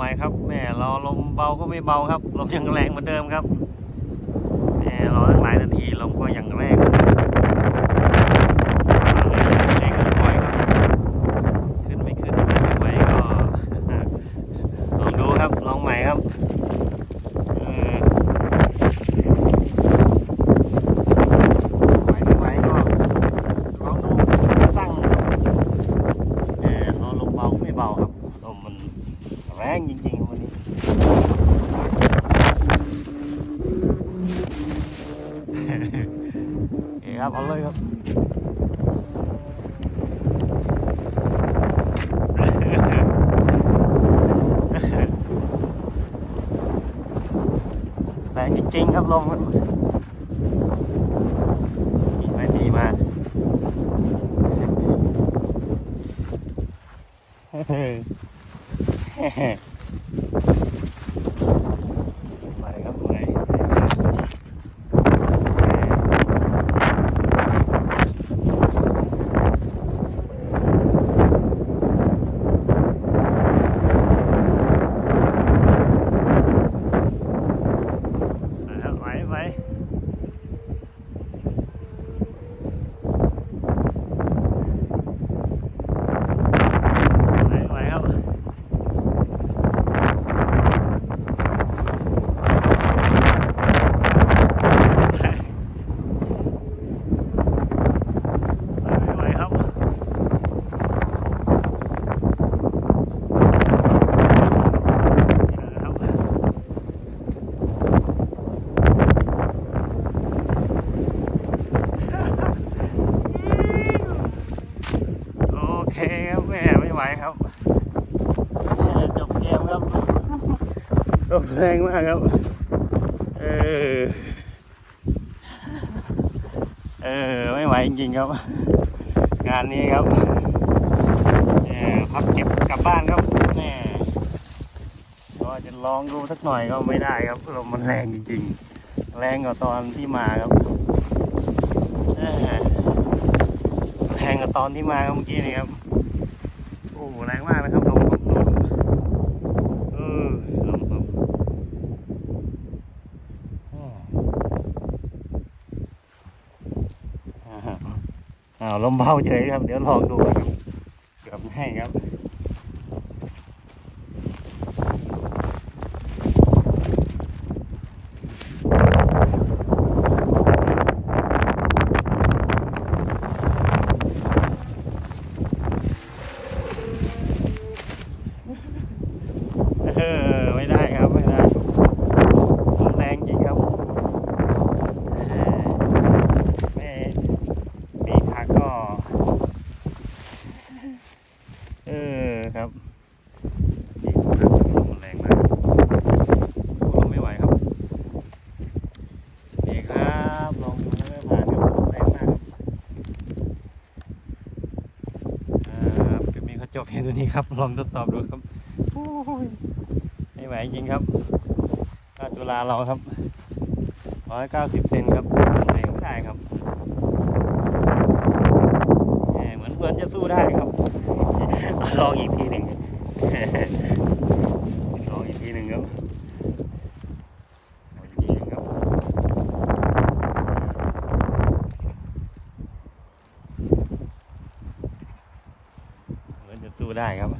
ใหม่ครับแม่รอลมเบาก็ไม่เบาครับลมยังแรงเหมือนเดิมครับแม่รอตั้งหลายนาทีลมก็ยังแรงเหมือนเดิมแรงก็จะปล่อยครับ ขึ้นไม่ขึ้นไม่ไหวก็ ลองดูครับลองใหม่ครับเออไหวไม่ไหวก็ลองดูตั้งครับแต่รอลมเบาก็ไม่เบาครับลมมันแรงจริงๆวั นนี้โอเครับเอาเลยครับแรงจริงๆครับลมดีไหมดีมากไปครับไปไป ครับไหวไหวไหวไหวครับไหวไหวครับครับ โอเคครับแม่ ไม่ไหวครับแม่จบเกมครับลมแรงมากครับ เออ เออ ไม่ไหวจริงๆครับ งานนี้ครับเออพับเก็บกลับบ้านครับแม่ก็จะลองดูสักหน่อยก็ไม่ได้ครับลมมันแรงจริงๆ แรงกว่าตอนที่มาครับเออแรงกว่าตอนที่มาครับเมื่อกี้นี่ครับโอ้โหแรงมากนะครับลมลมลมเออลมลมอ้าวลมเบาเฉยครับ เดี๋ยวลองดูครับเกือบง่ายครับ เออไม่ได้ครับไม่ได้ลมแรงจริงครับเออแม่ปีกหักก็ เออครับปีกหักลมแรงมากโอ้ลมไม่ไหวครับนี่ครับลองดูไม่ผ่านครับลมแรงมากครับครับเดี๋ยว มีเขาจบเพียงตัวนี้ครับลองทดสอบดูครับโอ้ยไม่ไหวจริงครับก้าจุฬาเราครับร้อยเก้าสิบเซนครับไม่ได้ครับเหมือนเหมือนจะสู้ได้ครับลองอีกทีหนึ่ง ลองอีกทีหนึ่งครับลองอีกทีหนึ่งครับเหมือนจะสู้ ได้ครับครับ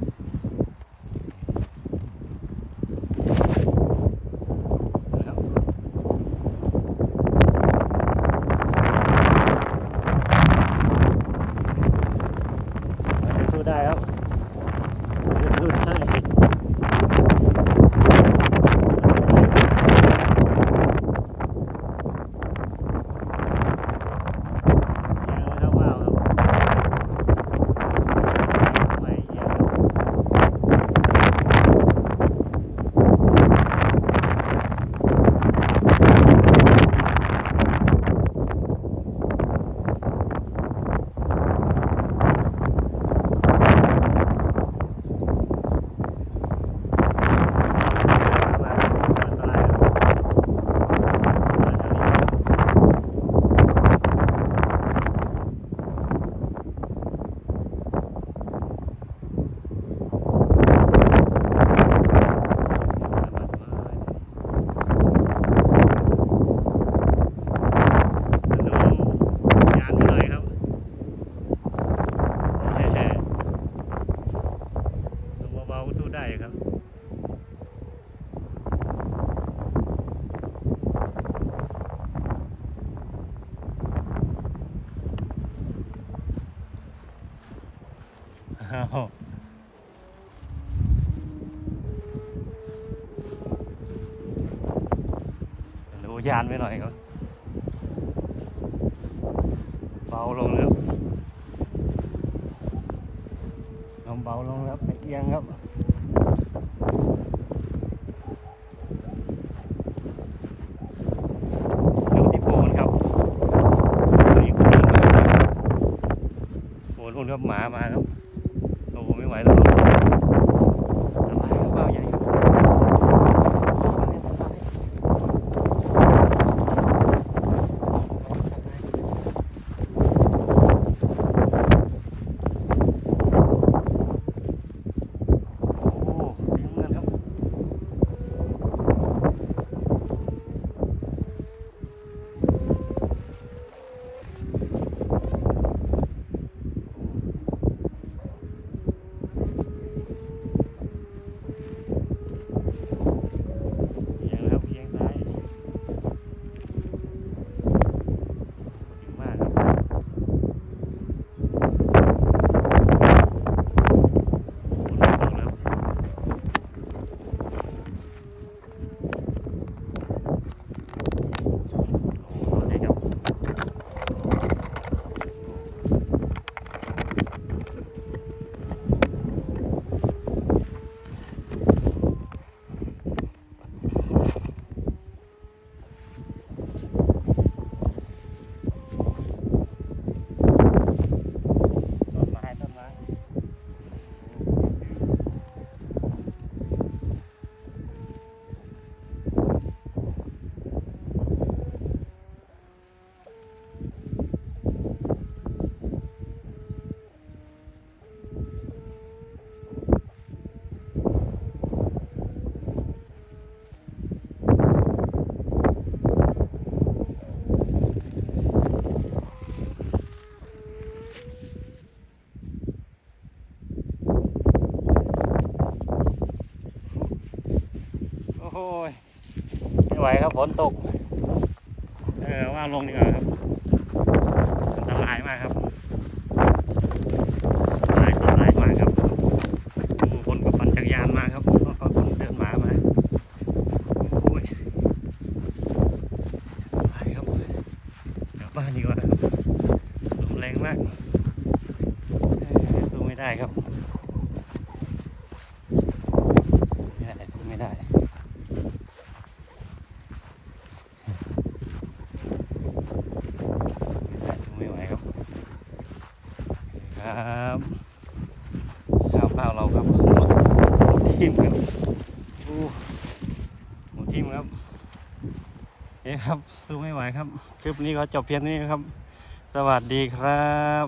หน่ยครับลงเบาๆสู้ได้ครับดูยานไปหน่อยครับาลงแล้วลมเบาลงแล้วไม่เอียงครับดูที่โพนครับนี่คุณลุงครับโพนคุณครับหมามาครับ ยไม่ไหวครับฝนตก เออว่าลงดีกว่าครับอันตรายมากครับอันตรายอันตรายมากครับดูคนกับปั่นจักรยานมาครับแล้วก็คนเดินหมามาโอ้ยไปครับกลับบ้านดีกว่าครับลมแรงมากเออสู้ไม่ได้ครับ ไม่ได้สู้ไม่ได้ ไม่ไหวครับ ครับข้าวเปล่าเราครับหมดทีมครับอู้หมดทีมครับเอ๊ะครับสู้ไม่ไหวครับ คลิปนี้ก็จบเพียงนี้นี้ครับ สวัสดีครับ